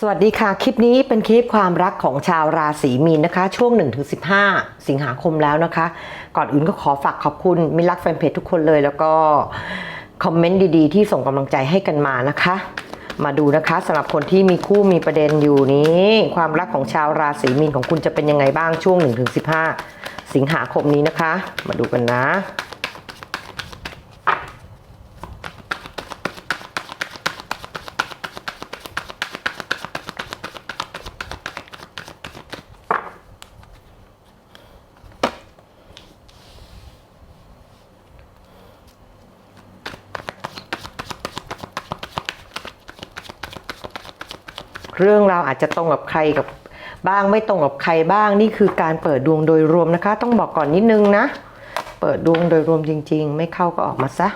สวัสดีค่ะ คลิปนี้เป็นคลิปความรักของชาวราศีมีนนะคะ ช่วง 1-15 สิงหาคมแล้วนะคะ ก่อนอื่นก็ขอฝากขอบคุณมิตรรักแฟนเพจทุกคนเลย แล้วก็คอมเมนต์ดีๆ ที่ส่งกำลังใจให้กันมานะคะ มาดูนะคะสำหรับคนที่มีคู่มีประเด็นอยู่นี้ ความรักของชาวราศีมีนของคุณจะเป็นยังไงบ้างช่วง 1-15 สิงหาคมนี้นะคะ มาดูกันนะ เรื่ องราวอาจจะตรงกับใครกับบ้างไม่ตรงกับใครบ้างนี่คือการเปิดดวงโดยรวมนะคะ ต้องบอกก่อนนิดนึงนะ เปิดดวงโดยรวมจริง ๆ ไม่เข้าก็ออกมาซะ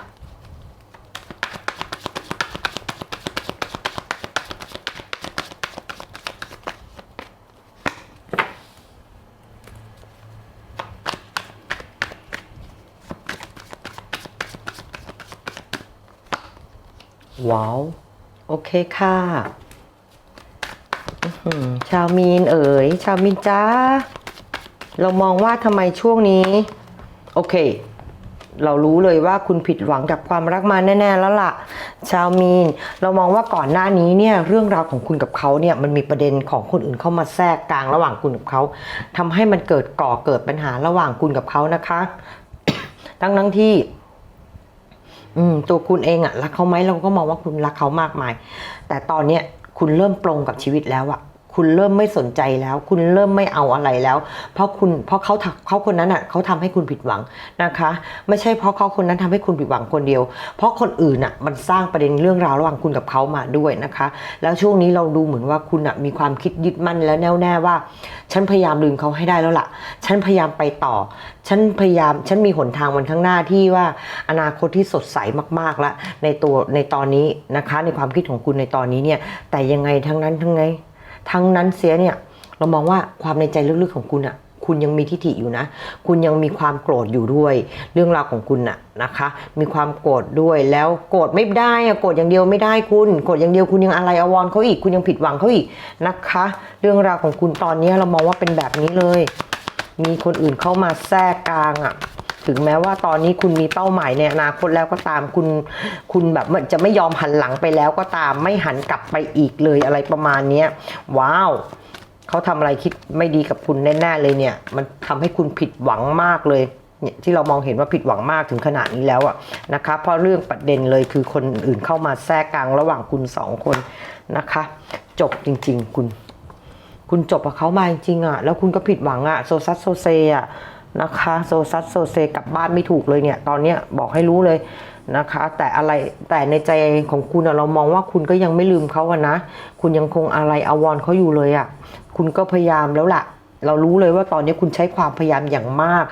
ว้าว โอเคค่ะอืม ชาวมีนเอ๋ย ชาวมีนจ้า เรามองว่าทำไมช่วงนี้ โอเค เรารู้เลยว่าคุณผิดหวังกับความรักมาแน่ ๆ แล้วล่ะ ชาวมีน เรามองว่าก่อนหน้านี้เนี่ย เรื่องราวของคุณกับเขาเนี่ยมันมีประเด็นของคนอื่นเข้ามาแทรกกลางระหว่างคุณกับเขาทำให้มันเกิดก่อเกิดปัญหาระหว่างคุณกับเขานะคะ ทั้งทั้งที่อืมตัวคุณเองอะรักเขาไหมเราก็มองว่าคุณรักเขามากมาย แต่ตอนเนี้ยคุณเริ่มปลงกับชีวิตแล้วอะ คุณเริ่มไม่สนใจแล้ว คุณเริ่มไม่เอาอะไรแล้ว เพราะคุณเพราะเขาเขาคนนั้นอะเขาทำให้คุณผิดหวังนะคะ ไม่ใช่เพราะเขาคนนั้นทำให้คุณผิดหวังคนเดียว เพราะคนอื่นอะมันสร้างประเด็นเรื่องราวระหว่างคุณกับเขามาด้วยนะคะ แล้วช่วงนี้เราดูเหมือนว่าคุณอะมีความคิดยึดมั่นและแน่วแน่ว่า ฉันพยายามลืมเขาให้ได้แล้วล่ะ ฉันพยายามไปต่อ ฉันพยายามฉันมีหนทางวันข้างหน้าที่ว่า อนาคตที่สดใสมากๆแล้วในตัวในตอนนี้นะคะ ในความคิดของคุณในตอนนี้เนี่ยแต่ยังไงทั้งนั้นทั้งไง ทั้งนั้นเสียเนี่ยเรามองว่าความในใจลึกๆของคุณอะคุณยังมีทิฐิอยู่นะ คุณยังมีความโกรธอยู่ด้วย เรื่องราวของคุณน่ะนะคะ มีความโกรธด้วย แล้วโกรธไม่ได้อะโกรธอย่างเดียวไม่ได้คุณ โกรธอย่างเดียวคุณยังอะไรอาวรเขาอีก คุณยังผิดหวังเขาอีกนะคะ เรื่องราวของคุณตอนนี้เรามองว่าเป็นแบบนี้เลย มีคนอื่นเข้ามาแทรกกลางอะ่ะ ถึงแม้ว่าตอนนี้คุณมีเป้าหมายในอนาคตแล้วก็ตามคุณ คุณแบบมันจะไม่ยอมหันหลังไปแล้วก็ตามไม่หันกลับไปอีกเลยอะไรประมาณนี้ว้าวเขาทำอะไรคิดไม่ดีกับคุณแน่ๆเลยเนี่ย มันทำให้คุณผิดหวังมากเลยเนี่ยที่เรามองเห็นว่าผิดหวังมากถึงขนาดนี้แล้วอะนะคะเพราะเรื่องประเด็นเลยคือคนอื่นเข้ามาแทรกกลางระหว่างคุณสองคนนะคะ จบจริง ๆ คุณ คุณจบกับเขามาจริงๆอะแล้วคุณก็ผิดหวังอะโซซัสโซเซอะ นะคะโซซัสโซเซกลับบ้านไม่ถูกเลยเนี่ย ตอนเนี้ยบอกให้รู้เลยนะคะ แต่อะไรแต่ในใจของคุณเรามองว่าคุณก็ยังไม่ลืมเขาอะนะ คุณยังคงอะไรอาวรเขาอยู่เลยอะคุณก็พยายามแล้วล่ะ เรารู้เลยว่าตอนนี้คุณใช้ความพยายามอย่างมาก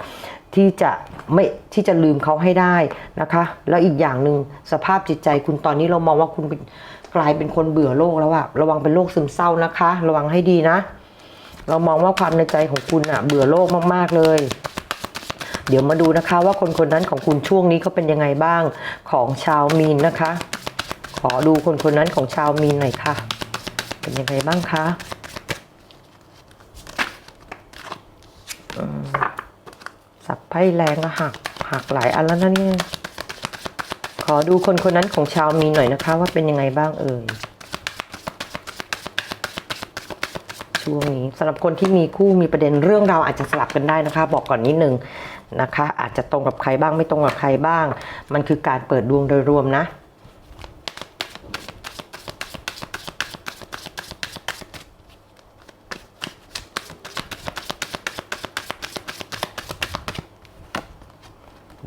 ที่จะไม่ที่จะลืมเขาให้ได้นะคะ แล้วอีกอย่างหนึ่งสภาพจิตใจคุณตอนนี้เรามองว่าคุณกลายเป็นคนเบื่อโลกแล้วอะระวังเป็นโรคซึมเศร้านะคะ ระวังให้ดีนะ เรามองว่าความในใจของคุณอะเบื่อโลกมาก ๆ เลย เดี๋ยวมาดูนะคะว่าคนคนนั้นของคุณช่วงนี้เขาเป็นยังไงบ้างของชาวมีนนะคะ ขอดูคนคนนั้นของชาวมีนหน่อยค่ะ เป็นยังไงบ้างคะสับไพ่แรงอะหักหักหลายอันแล้วนะเนี่ยขอดูคนคนนั้นของชาวมีนหน่อยนะคะ ว่าเป็นยังไงบ้างเอ่ย ช่วงนี้สำหรับคนที่มีคู่มีประเด็นเรื่องราวอาจจะสลับกันได้นะคะ บอกก่อนนิดนึงนะคะ อาจจะตรงกับใครบ้างไม่ตรงกับใครบ้าง มันคือการเปิดดวงโดยรวมนะ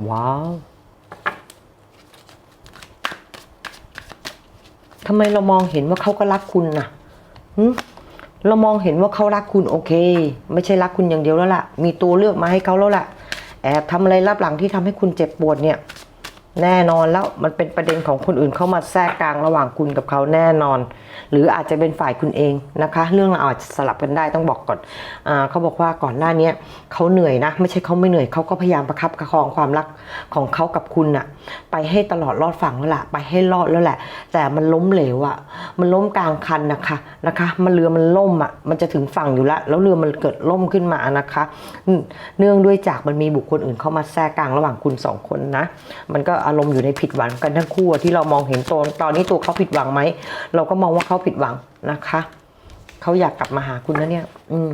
ว้าวทำไมเรามองเห็นว่าเขาก็รักคุณนะหึ เรามองเห็นว่าเขารักคุณโอเค ไม่ใช่รักคุณอย่างเดียวแล้วล่ะ มีตัวเลือกมาให้เขาแล้วล่ะแอบทำอะไรรับหลังที่ทำให้คุณเจ็บปวดเนี่ย แน่นอนแล้วมันเป็นประเด็นของคนอื่นเข้ามาแทรกกลางระหว่างคุณกับเขาแน่นอน หรืออาจจะเป็นฝ่ายคุณเองนะคะ เรื่องราอาจจะสลับกันได้ต้องบอกก่อนอเขาบอกว่าก่อนหน้าเนี้ยเขาเหนื่อยนะ ไม่ใช่เขาไม่เหนื่อยเขาก็พยายามประคับประคองความรักของเขากับคุณอะไปให้ตลอดรอดฝั่งแล้วแหละไปให้รอดแล้วแหละ แต่มันล้มเหลวอะมันล้มกลางคันนะคะนะคะ มันเรือมันล่มอะมันจะถึงฝั่งอยู่แล้วแล้วเรือมันเกิดล่มขึ้นมานะคะ เนื่องด้วยจากมันมีบุคคลอื่นเข้ามาแทรกกลางระหว่างคุณสองคนนะ มันก็อารมณ์อยู่ในผิดหวังกันทั้งคู่ที่เรามองเห็นตอนตอนนี้ตัวเขาผิดหวังไหมเราก็มองว่าเขาผิดหวังนะคะเขาอยากกลับมาหาคุณนะเนี่ย อืม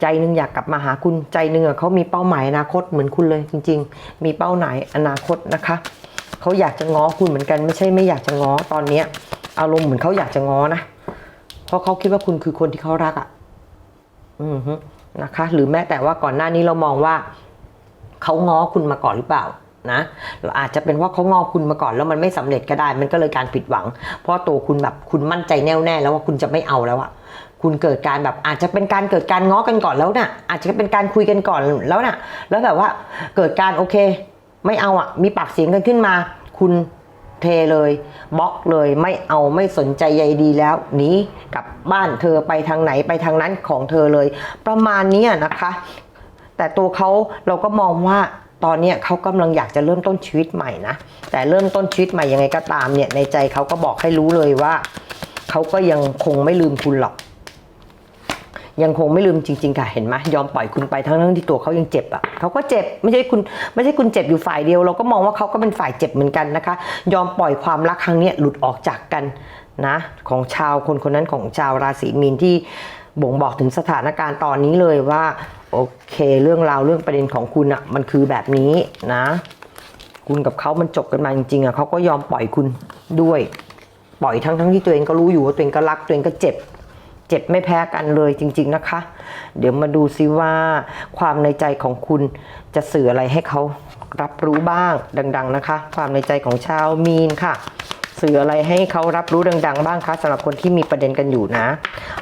ใจหนึ่งอยากกลับมาหาคุณใจหนึ่งอะเขามีเป้าหมายอนาคตเหมือนคุณเลย จริง ๆ มีเป้าหมายอนาคตนะคะเขาอยากจะง้อคุณเหมือนกันไม่ใช่ไม่อยากจะง้อตอนเนี้ย อารมณ์เหมือนเขาอยากจะง้อนะเพราะเขาคิดว่าคุณคือคนที่เขารักอะ อือฮึนะคะ หรือแม้แต่ว่าก่อนหน้านี้เรามองว่าเขาง้อคุณมาก่อนหรือเปล่า นะเราอาจจะเป็นว่าเขางอคุณมาก่อนแล้วมันไม่สำเร็จก็ได้ มันก็เลยการผิดหวัง เพราะตัวคุณแบบคุณมั่นใจแน่วแน่แล้วว่าคุณจะไม่เอาแล้วอะคุณเกิดการแบบอาจจะเป็นการเกิดการง้อกันก่อนแล้วน่ะ อาจจะเป็นการคุยกันก่อนแล้วน่ะ แล้วแบบว่าเกิดการโอเค ไม่เอาอะมีปากเสียงกันขึ้นมา คุณเทเลยบล็อกเลยไม่เอาไม่สนใจใยดีแล้วหนีกลับบ้านเธอไปทางไหนไปทางนั้นของเธอเลย ประมาณนี้นะคะ แต่ตัวเขาเราก็มองว่า ตอนนี้เขากำลังอยากจะเริ่มต้นชีวิตใหม่นะ แต่เริ่มต้นชีวิตใหม่ยังไงก็ตามเนี่ยในใจเขาก็บอกให้รู้เลยว่าเขาก็ยังคงไม่ลืมคุณหรอก ยังคงไม่ลืมจริง ๆ ค่ะเห็นไหมยอมปล่อยคุณไปทั้งทั้งที่ตัวเขายังเจ็บอะเขาก็เจ็บไม่ใช่คุณไม่ใช่คุณเจ็บอยู่ฝ่ายเดียว เราก็มองว่าเขาก็เป็นฝ่ายเจ็บเหมือนกันนะคะ ยอมปล่อยความรักครั้งนี้หลุดออกจากกันนะ ของชาวคนคนนั้นของชาวราศีมีนที่บ่งบอกถึงสถานการณ์ตอนนี้เลยว่า โอเค เรื่องราวเรื่องประเด็นของคุณอะมันคือแบบนี้นะ คุณกับเขามันจบกันมาจริงๆอะเขาก็ยอมปล่อยคุณด้วย ปล่อยทั้งทั้งที่ตัวเองก็รู้อยู่ว่าตัวเองก็รักตัวเองก็เจ็บ เจ็บไม่แพ้กันเลยจริง ๆนะคะ เดี๋ยวมาดูซิว่าความในใจของคุณจะสื่ออะไรให้เขารับรู้บ้างดัง ๆ นะคะ ความในใจของชาวมีนค่ะ สื่ออะไรให้เขารับรู้ดัง ๆ บ้างคะสำหรับคนที่มีประเด็นกันอยู่นะ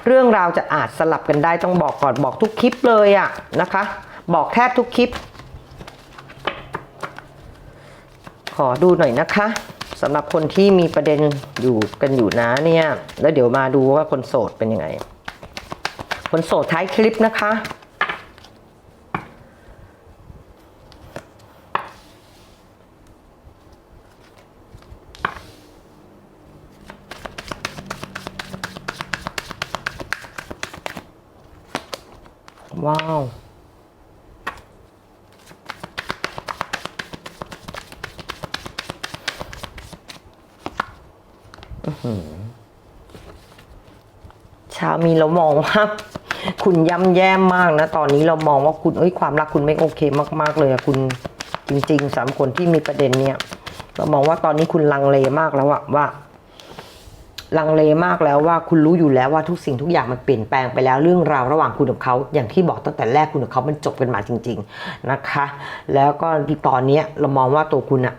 เรื่องราวจะอาจสลับกันได้ต้องบอกก่อนบอกทุกคลิปเลยอะนะคะ บอกแทบทุกคลิป ขอดูหน่อยนะคะสำหรับคนที่มีประเด็นอยู่กันอยู่นะเนี่ย แล้วเดี๋ยวมาดูว่าคนโสดเป็นยังไง คนโสดท้ายคลิปนะคะ ว้าว ชาว มีเรามองว่าคุณย่ำแย่มากนะ ตอนนี้เรามองว่าคุณเอ้ยความรักคุณไม่โอเคมาก ๆ เลยอะคุณจริงๆสามคนที่มีประเด็นเนี่ย เรามองว่าตอนนี้คุณลังเลมากแล้วอะว่าลังเลมากแล้วว่าคุณรู้อยู่แล้วว่าทุกสิ่งทุกอย่างมันเปลี่ยนแปลงไปแล้วเรื่องราวระหว่างคุณกับเขาอย่างที่บอกตั้งแต่แรกคุณกับเขามันจบกันมาจริง ๆนะคะ แล้วก็ตอนนี้เรามองว่าตัวคุณอะ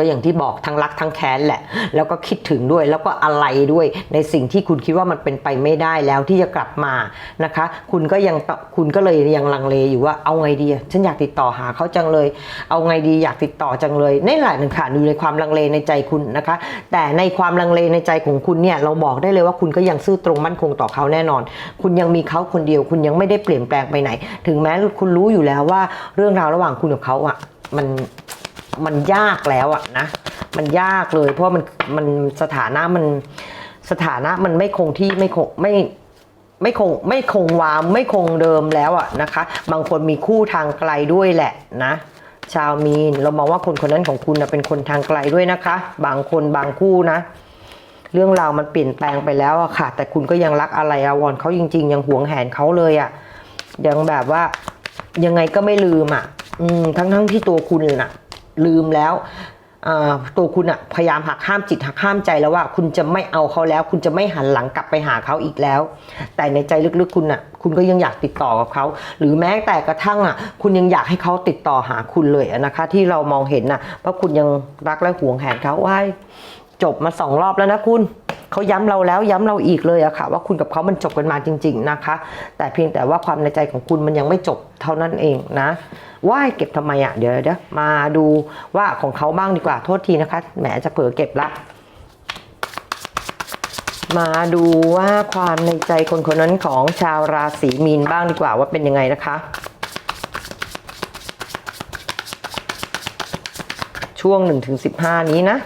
ก็อย่างที่บอกทั้งรักทั้งแค้นแหละ แล้วก็คิดถึงด้วยแล้วก็อะไรด้วยในสิ่งที่คุณคิดว่ามันเป็นไปไม่ได้แล้วที่จะกลับมานะคะ คุณก็ยังคุณก็เลยยังลังเลอยู่ว่าเอาไงดีฉันอยากติดต่อหาเขาจังเลย เอาไงดีอยากติดต่อจังเลยนี่แหละหนึ่งค่ะอยู่ในความลังเลในใจคุณนะคะ แต่ในความลังเลในใจของคุณเนี่ยเราบอกได้เลยว่าคุณก็ยังซื่อตรงมั่นคงต่อเขาแน่นอน คุณยังมีเขาคนเดียว คุณยังไม่ได้เปลี่ยนแปลงไปไหน ถึงแม้คุณรู้อยู่แล้วว่าเรื่องราวระหว่างคุณกับเขาอะมัน มันยากแล้วอะนะ มันยากเลย เพราะมันมันสถานะมันสถานะมันไม่คงที่ไม่คงไม่ไม่คงไม่คงวามไม่คงเดิมแล้วอะนะคะ บางคนมีคู่ทางไกลด้วยแหละนะ ชาวมีนเรามองว่าคนคนนั้นของคุณนะเป็นคนทางไกลด้วยนะคะ บางคนบางคู่นะ เรื่องราวมันเปลี่ยนแปลงไปแล้วอะค่ะ แต่คุณก็ยังรักอะไรอาวรเขาจริง ๆ ยังหวงแหนเขาเลยอะยังแบบว่ายังไงก็ไม่ลืมอะอืมทั้งทั้งๆที่ตัวคุณน่ะ ลืมแล้วตัวคุณอะพยายามหักห้ามจิตหักห้ามใจแล้วว่า คุณจะไม่เอาเขาแล้ว คุณจะไม่หันหลังกลับไปหาเขาอีกแล้ว แต่ในใจลึกๆคุณอะคุณก็ยังอยากติดต่อกับเขา หรือแม้แต่กระทั่งอะคุณยังอยากให้เขาติดต่อหาคุณเลยนะคะ ที่เรามองเห็นนะเพราะคุณยังรักและหวงแหนเขาว้าจบมาสองรอบแล้วนะคุณ เขาย้ำเราแล้วย้ำเราอีกเลยอะค่ะ ว่าคุณกับเขามันจบกันมาจริง ๆนะคะ แต่เพียงแต่ว่าความในใจของคุณมันยังไม่จบเท่านั้นเองนะว่ายเก็บทำไมอะเดี๋ยวเดี๋ยวมาดูว่าของเขาบ้างดีกว่าโทษทีนะคะแหมจะเผลอเก็บละมาดูว่าความในใจคนคนนั้นของชาวราศีมีนบ้างดีกว่าว่าเป็นยังไงนะคะ ช่วง 1-15 นี้นะ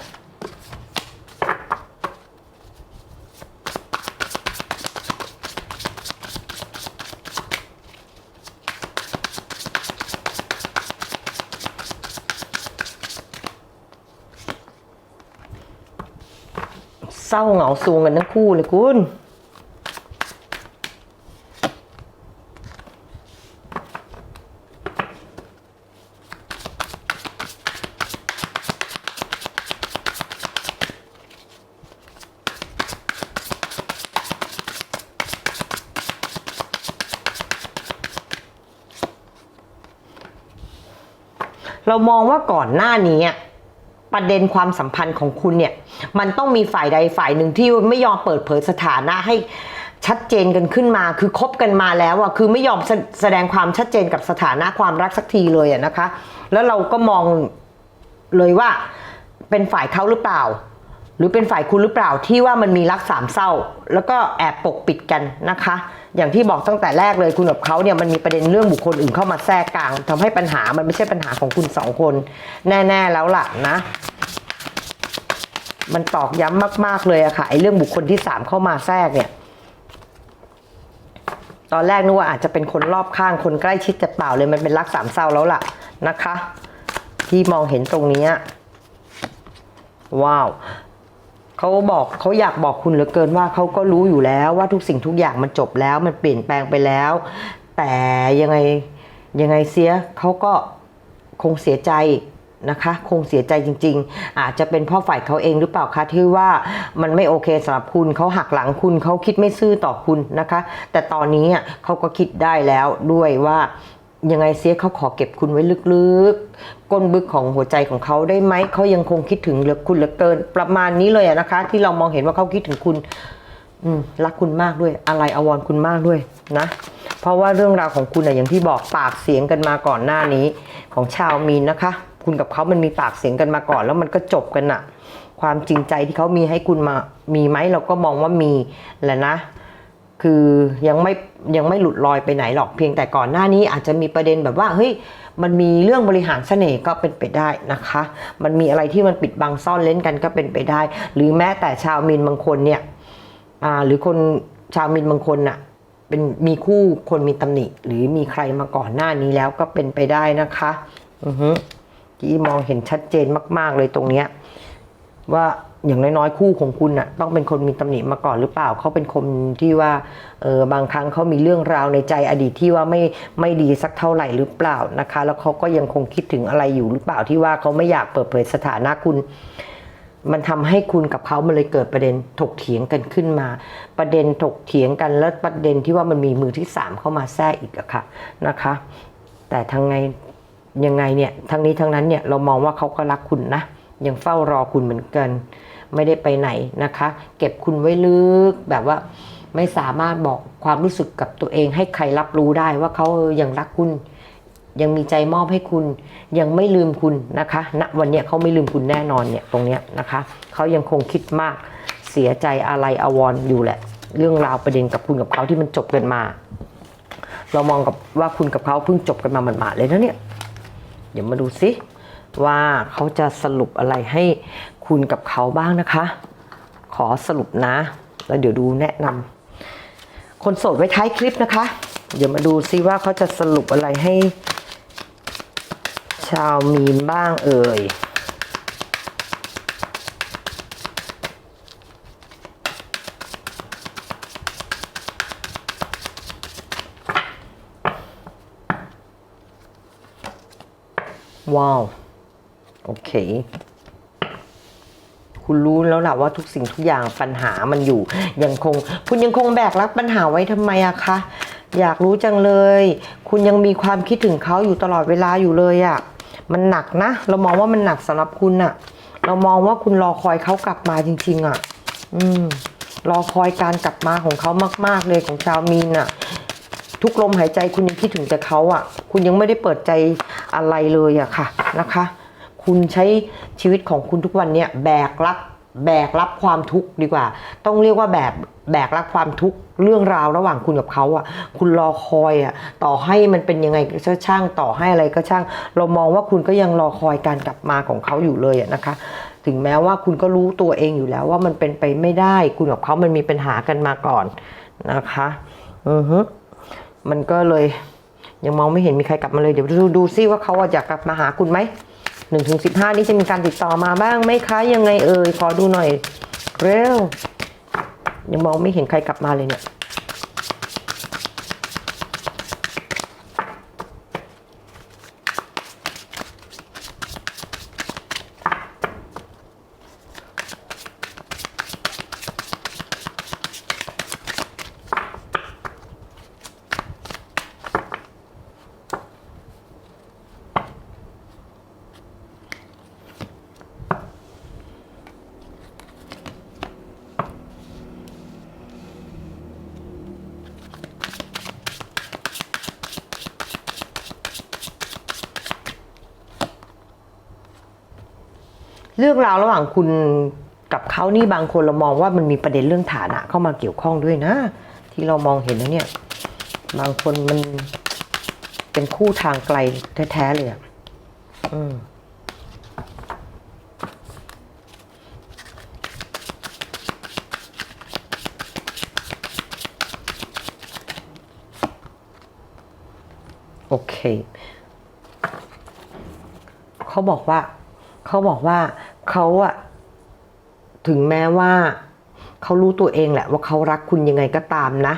เศร้าเหงาซวงกันทั้งคู่เลยคุณเรามองว่าก่อนหน้านี้อะ ประเด็นความสัมพันธ์ของคุณเนี่ย มันต้องมีฝ่ายใดฝ่ายหนึ่งที่ไม่ยอมเปิดเผยสถานะให้ชัดเจนกันขึ้นมา คือคบกันมาแล้วอะคือไม่ยอมแสแสดงความชัดเจนกับสถานะความรักสักทีเลยอะนะคะ แล้วเราก็มองเลยว่าเป็นฝ่ายเขาหรือเปล่า หรือเป็นฝ่ายคุณหรือเปล่าที่ว่ามันมีรักสามเศร้า แล้วก็แอบปกปิดกันนะคะ อย่างที่บอกตั้งแต่แรกเลยคุณกับเขาเนี่ยมันมีประเด็นเรื่องบุคคลอื่นเข้ามาแทรกกลางทำให้ปัญหามันไม่ใช่ปัญหาของคุณสองคน แน่ ๆแล้วล่ะนะ มันตอกย้ำมาก ๆเลยอะค่ะไอ้เรื่องบุคคลที่สามเข้ามาแทรกเนี่ย ตอนแรกนึกว่าอาจจะเป็นคนรอบข้างคนใกล้ชิดจะเปล่าเลยมันเป็นรักสามเศร้าแล้วล่ะนะคะ ที่มองเห็นตรงนี้ว้าว เขาบอกเขาอยากบอกคุณเหลือเกินว่าเขาก็รู้อยู่แล้วว่าทุกสิ่งทุกอย่างมันจบแล้วมันเปลี่ยนแปลงไปแล้ว แต่ยังไงยังไงเสียเขาก็คงเสียใจนะคะ คงเสียใจจริง ๆ อาจจะเป็นพ่อฝ่ายเขาเองหรือเปล่าคะที่ว่ามันไม่โอเคสำหรับคุณเขาหักหลังคุณเขาคิดไม่ซื่อต่อคุณนะคะ แต่ตอนนี้เขาก็คิดได้แล้วด้วยว่า ยังไงเสียเขาขอเก็บคุณไว้ลึกๆ ก้นบึกของหัวใจของเขาได้ไหม เขายังคงคิดถึงเหลือคุณเหลือเกิน ประมาณนี้เลยนะคะ ที่เรามองเห็นว่าเขาคิดถึงคุณรักคุณมากด้วย อะไรอาวรคุณมากด้วยนะ เพราะว่าเรื่องราวของคุณอะอย่างที่บอกปากเสียงกันมาก่อนหน้านี้ ของชาวมีนนะคะ คุณกับเขามันมีปากเสียงกันมาก่อน แล้วมันก็จบกันอะความจริงใจที่เขามีให้คุณมา มีไหมเราก็มองว่ามีแหละนะ คือยังไม่ ยังไม่หลุดลอยไปไหนหรอกเพียงแต่ก่อนหน้านี้อาจจะมีประเด็นแบบว่าเฮ้ยมันมีเรื่องบริหารเสน่ห์ก็เป็นไปได้นะคะ มันมีอะไรที่มันปิดบังซ่อนเล้นกันก็เป็นไปได้ หรือแม้แต่ชาวมีนบางคนเนี่ยอ่าหรือคนชาวมีนบางคนน่ะเป็นมีคู่คนมีตำหนิ หรือมีใครมาก่อนหน้านี้แล้วก็เป็นไปได้นะคะอือฮึที่มองเห็นชัดเจนมาก ๆเลยตรงเนี้ยว่า อย่างน้อยๆ คู่ของคุณน่ะต้องเป็นคนมีตำหนิมาก่อนหรือเปล่าเขาเป็นคนที่ว่าเออบางครั้งเขามีเรื่องราวในใจอดีตที่ว่าไม่ไม่ดีสักเท่าไหร่หรือเปล่านะคะ แล้วเขาก็ยังคงคิดถึงอะไรอยู่หรือเปล่าที่ว่าเขาไม่อยากเปิดเผยสถานะคุณ มันทำให้คุณกับเขามันเลยเกิดประเด็นถกเถียงกันขึ้นมา ประเด็นถกเถียงกันแล้วประเด็นที่ว่ามันมีมือที่สามเข้ามาแทรกอีกอะค่ะนะคะ แต่ทั้งไงยังไงเนี่ยทั้งนี้ทั้งนั้นเนี่ยเรามองว่าเขาก็รักคุณนะยังเฝ้ารอคุณเหมือนกัน ไม่ได้ไปไหนนะคะ เก็บคุณไว้ลึกแบบว่าไม่สามารถบอกความรู้สึกกับตัวเองให้ใครรับรู้ได้ว่าเขาออยังรักคุณ ยังมีใจมอบให้คุณ ยังไม่ลืมคุณนะคะณวันนี้เขาไม่ลืมคุณแน่นอนเนี่ยตรงเนี้ยนะคะเขายังคงคิดมากเสียใจอะไรอาวรอยู่แหละ เรื่องราวประเด็นกับคุณกับเขาที่มันจบกันมา เรามองกับว่าคุณกับเขาเพิ่งจบกันมาหมาดๆเลยนะเนี่ยเดี๋ยวมาดูซิว่าเขาจะสรุปอะไรให้ คุณกับเขาบ้างนะคะ ขอสรุปนะ แล้วเดี๋ยวดูแนะนำคนโสดไว้ท้ายคลิปนะคะ เดี๋ยวมาดูซิว่าเขาจะสรุปอะไรให้ ชาวมีนบ้างเอ่ยว้าว โอเค คุณรู้แล้วล่ะว่าทุกสิ่งทุกอย่างปัญหามันอยู่ ยังคง คุณยังคงแบกรับปัญหาไว้ทำไมอะคะอยากรู้จังเลย คุณยังมีความคิดถึงเขาอยู่ตลอดเวลาอยู่เลยอะมันหนักนะ เรามองว่ามันหนักสำหรับคุณอะเรามองว่าคุณรอคอยเขากลับมาจริง ๆอะอืมรอคอยการกลับมาของเขามาก ๆ เลยของชาวมีนอะทุกลมหายใจคุณยังคิดถึงแต่เขาอะคุณยังไม่ได้เปิดใจอะไรเลยอะค่ะนะคะ คุณใช้ชีวิตของคุณทุกวันเนี่ยแบกรับแบกรับความทุกข์ดีกว่า ต้องเรียกว่าแบบแบกรับความทุกข์เรื่องราวระหว่างคุณกับเขาอะคุณรอคอยอะต่อให้มันเป็นยังไงก็ช่างต่อให้อะไรก็ช่าง เรามองว่าคุณก็ยังรอคอยการกลับมาของเขาอยู่เลยอะนะคะ ถึงแม้ว่าคุณก็รู้ตัวเองอยู่แล้วว่ามันเป็นไปไม่ได้ คุณกับเขามันมีปัญหากันมาก่อนนะคะ อือฮึมันก็เลย ยังมองไม่เห็นมีใครกลับมาเลยเดี๋ยวดูดูซิว่าเขาอยากกลับมาหาคุณไหม หนึ่งถึงสิบห้านี่จะมีการติดต่อมาบ้างไหมคะยังไงเอ่ยขอดูหน่อย เร็ว ยังมองไม่เห็นใครกลับมาเลยเนี่ย รื่องราวระหว่างคุณกับเขานี่บางคนเรามองว่ามันมีประเด็นเรื่องฐานะเข้ามาเกี่ยวข้องด้วยนะ ที่เรามองเห็นนะเนี่ยบางคนมันเป็นคู่ทางไกลแท้ๆเลยอะอืมโอเค เขาบอกว่า เขาบอกว่า เขาอะถึงแม้ว่าเขารู้ตัวเองแหละ ว่าเขารักคุณยังไงก็ตามนะ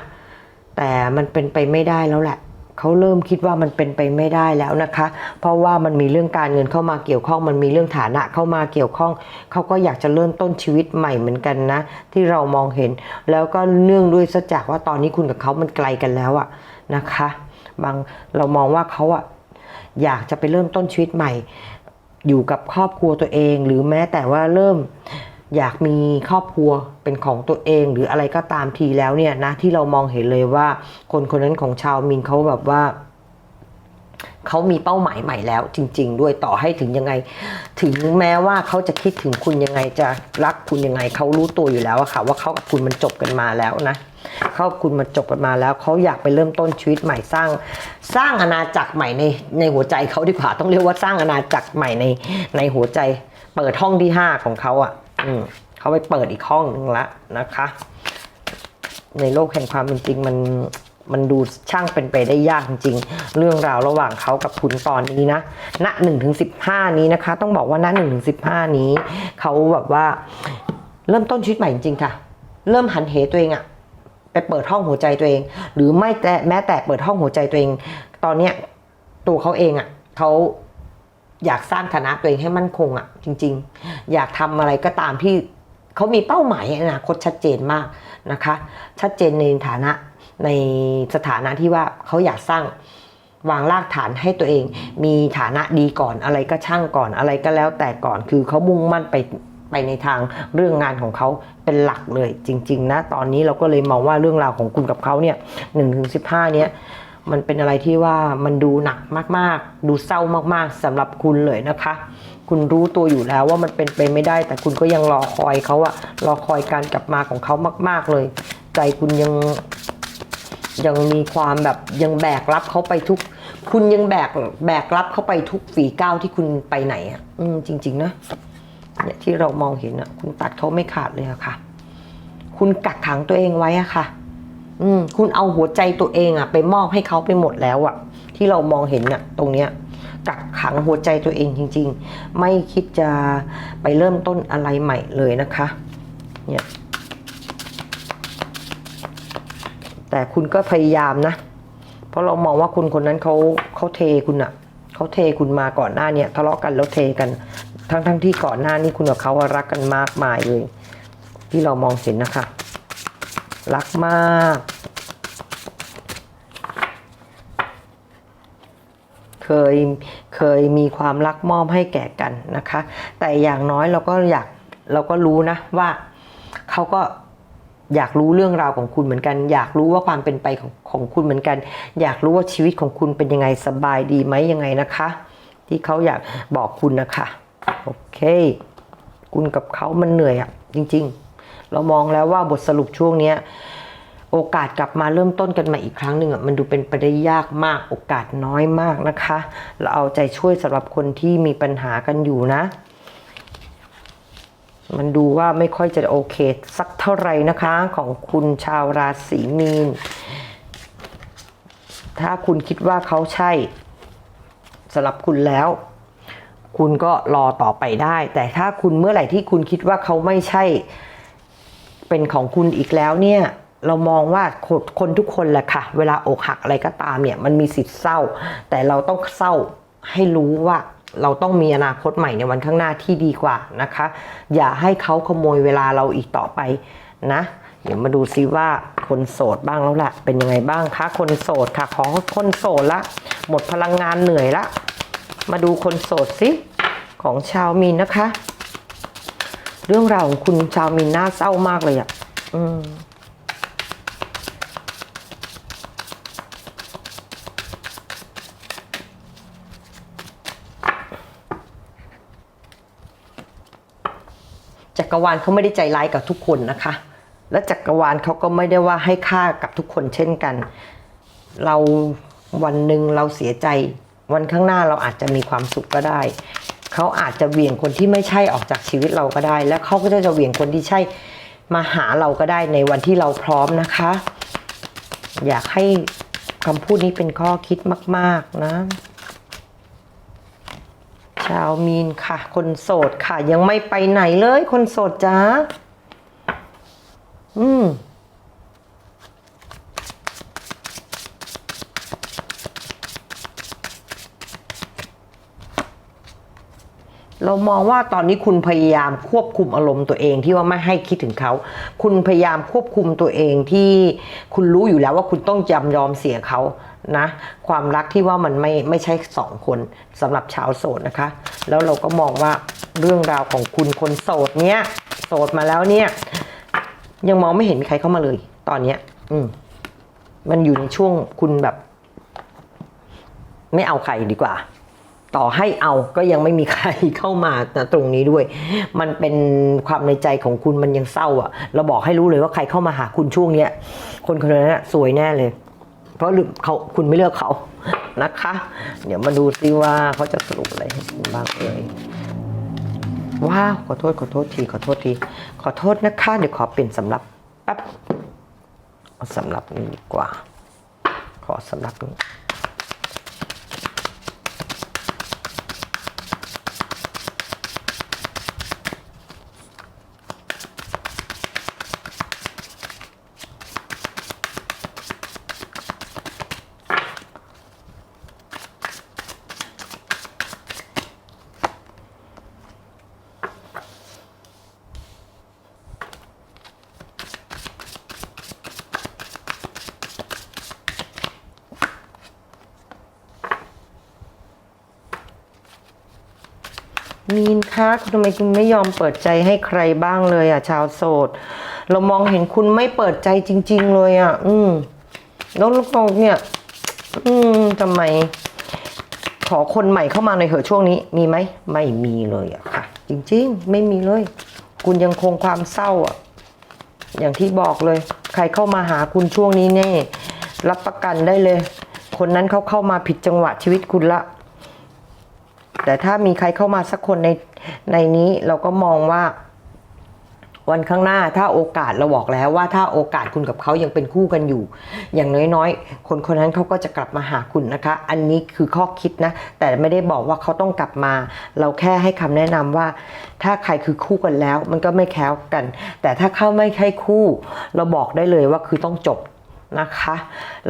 แต่มันเป็นไปไม่ได้แล้วแหละเขาเริ่มคิดว่ามันเป็นไปไม่ได้แล้วนะคะ เพราะว่ามันมีเรื่องการเงินเข้ามาเกี่ยวข้อง มันมีเรื่องฐานะเข้ามาเกี่ยวข้อง เขาก็อยากจะเริ่มต้นชีวิตใหม่เหมือนกันนะ ที่เรามองเห็น แล้วก็เนื่องด้วยซะจากว่าตอนนี้คุณกับเขามันไกลกันแล้วอะนะคะ บางเรามองว่าเขาอะอยากจะไปเริ่มต้นชีวิตใหม่ อยู่กับครอบครัวตัวเอง หรือแม้แต่ว่าเริ่มอยากมีครอบครัวเป็นของตัวเอง หรืออะไรก็ตามทีแล้วเนี่ยนะที่เรามองเห็นเลยว่า คนคนนั้นของชาวมินเขาแบบว่า เขามีเป้าหมายใหม่แล้ว จริง ๆ ด้วยต่อให้ถึงยังไง ถึงแม้ว่าเขาจะคิดถึงคุณยังไงจะรักคุณยังไงเขารู้ตัวอยู่แล้วอะค่ะ ว่าเขากับคุณมันจบกันมาแล้วนะเขาคุณมันจบกันมาแล้วเขาอยากไปเริ่มต้นชีวิตใหม่สร้าง สร้างอาณาจักรใหม่ในในหัวใจเขาดีกว่าต้องเรียกว่าสร้างอาณาจักรใหม่ในในหัวใจ เปิดห้องที่ห้าของเขาอะ อืมเขาไปเปิดอีกห้องนึงละนะคะ ในโลกแห่งความเป็นจริงมัน มันดูช่างเป็นไปได้ยากจริง ๆ เรื่องราวระหว่างเขากับคุณตอนนี้นะณหนึ่งถึงสิบห้านี้นะคะ ต้องบอกว่าณหนึ่งถึงสิบห้านี้เขาแบบว่าเริ่มต้นชีวิตใหม่จริงๆค่ะ เริ่มหันเหตัวเองอะไปเปิดห้องหัวใจตัวเอง หรือไม่แต่แม้แต่เปิดห้องหัวใจตัวเอง ตอนเนี้ยตัวเขาเองอะเขาอยากสร้างฐานะตัวเองให้มั่นคงอะจริง ๆ อยากทำอะไรก็ตามที่เขามีเป้าหมายอนาคตชัดเจนมากนะคะ ชัดเจนในฐานะ ในสถานะที่ว่าเขาอยากสร้างวางรากฐานให้ตัวเอง มีฐานะดีก่อนอะไรก็ช่างก่อนอะไรก็แล้วแต่ก่อนคือเขามุ่งมั่นไปไปในทางเรื่องงานของเขาเป็นหลักเลยจริง ๆ นะ ตอนนี้เราก็เลยมองว่าเรื่องราวของคุณกับเขาเนี่ยหนึ่งถึงสิบห้าเนี้ยมันเป็นอะไรที่ว่ามันดูหนักมากๆ ดูเศร้ามากๆสำหรับคุณเลยนะคะ คุณรู้ตัวอยู่แล้วว่ามันเป็นไปไม่ได้ แต่คุณก็ยังรอคอยเขาอะรอคอยการกลับมาของเขามาก ๆเลย ใจคุณยัง ยังมีความแบบยังแบกรับเขาไปทุก คุณยังแบกแบกรับเขาไปทุกฝีก้าวที่คุณไปไหนอะ อืมจริง ๆ นะเนี่ยที่เรามองเห็นอะ คุณตัดเขาไม่ขาดเลยอะค่ะ คุณกักขังตัวเองไว้อะค่ะ อืม คุณเอาหัวใจตัวเองอะไปมอบให้เขาไปหมดแล้วอะที่เรามองเห็นอะตรงเนี้ยกักขังหัวใจตัวเองจริง ๆ ไม่คิดจะไปเริ่มต้นอะไรใหม่เลยนะคะ เนี่ย แต่คุณก็พยายามนะ เพราะเรามองว่าคุณคนนั้นเขาเขาเทคุณอะเขาเทคุณมาก่อนหน้าเนี่ยทะเลาะกันแล้วเทกัน ทั้งทั้งที่ก่อนหน้านี้คุณกับเขารักกันมากมายเลย ที่เรามองเห็นนะคะ รักมาก เคยเคยมีความรักมอบให้แก่กันนะคะ แต่อย่างน้อยเราก็อยากเราก็รู้นะว่าเขาก็ อยากรู้เรื่องราวของคุณเหมือนกัน อยากรู้ว่าความเป็นไปของของคุณเหมือนกัน อยากรู้ว่าชีวิตของคุณเป็นยังไงสบายดีไหมยังไงนะคะ ที่เขาอยากบอกคุณนะคะโอเค คุณกับเขามันเหนื่อยอะจริง ๆ เรามองแล้วว่าบทสรุปช่วงเนี้ยโอกาสกลับมาเริ่มต้นกันใหม่อีกครั้งหนึ่งอะมันดูเป็นไปได้ยากมากโอกาสน้อยมากนะคะ เราเอาใจช่วยสำหรับคนที่มีปัญหากันอยู่นะ มันดูว่าไม่ค่อยจะโอเค สักเท่าไหร่นะคะของคุณชาวราศีมีน ถ้าคุณคิดว่าเขาใช่สำหรับคุณแล้ว คุณก็รอต่อไปได้ แต่ถ้าคุณเมื่อไหร่ที่คุณคิดว่าเขาไม่ใช่ เป็นของคุณอีกแล้วเนี่ยเรามองว่าคนคนทุกคนแหละค่ะ เวลาอกหักอะไรก็ตามเนี่ย มันมีสิทธิ์เศร้า แต่เราต้องเศร้าให้รู้ว่า เราต้องมีอนาคตใหม่ในวันข้างหน้าที่ดีกว่านะคะ อย่าให้เขาขโมยเวลาเราอีกต่อไปนะเดี๋ยวมาดูซิว่าคนโสดบ้างแล้วแหละเป็นยังไงบ้างคะคนโสดค่ะ ขอคนโสดละหมดพลังงานเหนื่อยละ มาดูคนโสดสิของชาวมีนนะคะ เรื่องราวของคุณชาวมีนน่าเศร้ามากเลยอะ่ะ อืม กรวาลเขาไม่ได้ใจร้ายกับทุกคนนะคะ และจักรวาลเขาก็ไม่ได้ว่าให้ค่ากับทุกคนเช่นกัน เราวันหนึ่งเราเสียใจ วันข้างหน้าเราอาจจะมีความสุขก็ได้เขาอาจจะเหวี่ยงคนที่ไม่ใช่ออกจากชีวิตเราก็ได้ แล้วเขาก็จะเหวี่ยงคนที่ใช่มาหาเราก็ได้ในวันที่เราพร้อมนะคะ อยากให้คำพูดนี้เป็นข้อคิดมาก ๆ นะ ชาวมีนค่ะ คนโสดค่ะ ยังไม่ไปไหนเลย คนโสดจ้าอืมเรามองว่าตอนนี้คุณพยายามควบคุมอารมณ์ตัวเองที่ว่าไม่ให้คิดถึงเขา คุณพยายามควบคุมตัวเองที่คุณรู้อยู่แล้วว่าคุณต้องจำยอมเสียเขา นะความรักที่ว่ามันไม่ไม่ใช่สองคนสำหรับชาวโสดนะคะ แล้วเราก็มองว่าเรื่องราวของคุณคนโสดเนี้ยโสดมาแล้วเนี่ย ยังมองไม่เห็นมีใครเข้ามาเลย ตอนเนี้ย อืมมันอยู่ในช่วงคุณแบบ ไม่เอาใครดีกว่า ต่อให้เอาก็ยังไม่มีใครเข้ามาตรงนี้ด้วย มันเป็นความในใจของคุณมันยังเศร้าอะ เราบอกให้รู้เลยว่าใครเข้ามาหาคุณช่วงเนี้ย คนคนนั้นน่ะสวยแน่เลย เพราะเขาคุณไม่เลือกเขานะคะ เดี๋ยวมาดูซิว่าเขาจะสรุปอะไรให้คุณบ้างเอ่ยว้าวขอโทษขอโทษทีขอโทษทีขอโทษนะคะ เดี๋ยวขอเปลี่ยนสำรับแป๊บเอาสำรับนี้ดีกว่า ขอสำรับนี้ มีน คะคุณทำไมคุณไม่ยอมเปิดใจให้ใครบ้างเลยอะ ชาวโสด เรามองเห็นคุณไม่เปิดใจจริง ๆ เลยอะ อืม แล้วลูกองเนี่ย อืมทำไม ขอคนใหม่เข้ามาในอยเหอะช่วงนี้ มีไหม ไม่มีเลยอะค่ะ จริง ๆ ไม่มีเลย คุณยังคงความเศร้าอะอย่างที่บอกเลย ใครเข้ามาหาคุณช่วงนี้แน่ รับประกันได้เลย คนนั้นเขาเข้ามาผิดจังหวะชีวิตคุณละ แต่ถ้ามีใครเข้ามาสักคนในในนี้เราก็มองว่า วันข้างหน้าถ้าโอกาสเราบอกแล้วว่าถ้าโอกาสคุณกับเขายังเป็นคู่กันอยู่ อย่างน้อยๆ คนคนนั้นเขาก็จะกลับมาหาคุณนะคะ อันนี้คือข้อคิดนะ แต่ไม่ได้บอกว่าเขาต้องกลับมา เราแค่ให้คำแนะนำว่า ถ้าใครคือคู่กันแล้ว มันก็ไม่แค้วกัน แต่ถ้าเขาไม่ใช่คู่ เราบอกได้เลยว่าคือต้องจบนะคะ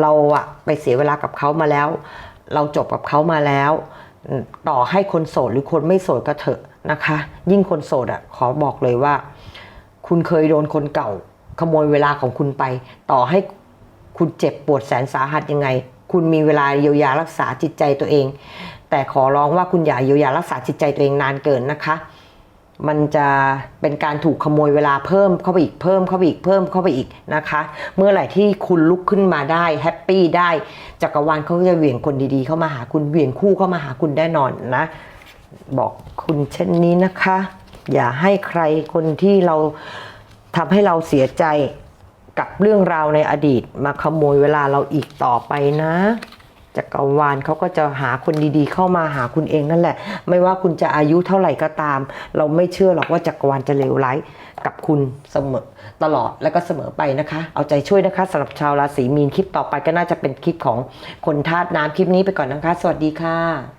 เราอะไปเสียเวลากับเขามาแล้ว เราจบกับเขามาแล้ว ต่อให้คนโสดหรือคนไม่โสดก็เถอะนะคะ ยิ่งคนโสดอะขอบอกเลยว่า คุณเคยโดนคนเก่า ขโมยเวลาของคุณไป ต่อให้คุณเจ็บปวดแสนสาหัสยังไง คุณมีเวลาเยียวยารักษาจิตใจตัวเอง แต่ขอร้องว่าคุณอย่าเยียวยารักษาจิตใจตัวเองนานเกินนะคะ มันจะเป็นการถูกขโมยเวลาเพิ่มเข้าไปอีกเพิ่มเข้าไปอีกเพิ่มเข้าไปอีกนะคะ เมื่อไหร่ที่คุณลุกขึ้นมาได้แฮปปี้ได้จักรวาลเขาจะเหวี่ยงคนดีๆ เข้ามาหาคุณเหวี่ยงคู่เข้ามาหาคุณแน่นอนนะ บอกคุณเช่นนี้นะคะ อย่าให้ใครคนที่เราทำให้เราเสียใจกับเรื่องราวในอดีตมาขโมยเวลาเราอีกต่อไปนะ จักรวาลเขาก็จะหาคนดีๆ เข้ามาหาคุณเองนั่นแหละ ไม่ว่าคุณจะอายุเท่าไหร่ก็ตาม เราไม่เชื่อหรอกว่าจักรวาลจะเลวร้ายกับคุณเสมอตลอดและก็เสมอไปนะคะ เอาใจช่วยนะคะสำหรับชาวราศีมีนคลิปต่อไปก็น่าจะเป็นคลิปของคนธาตุน้ำคลิปนี้ไปก่อนนะคะ สวัสดีค่ะ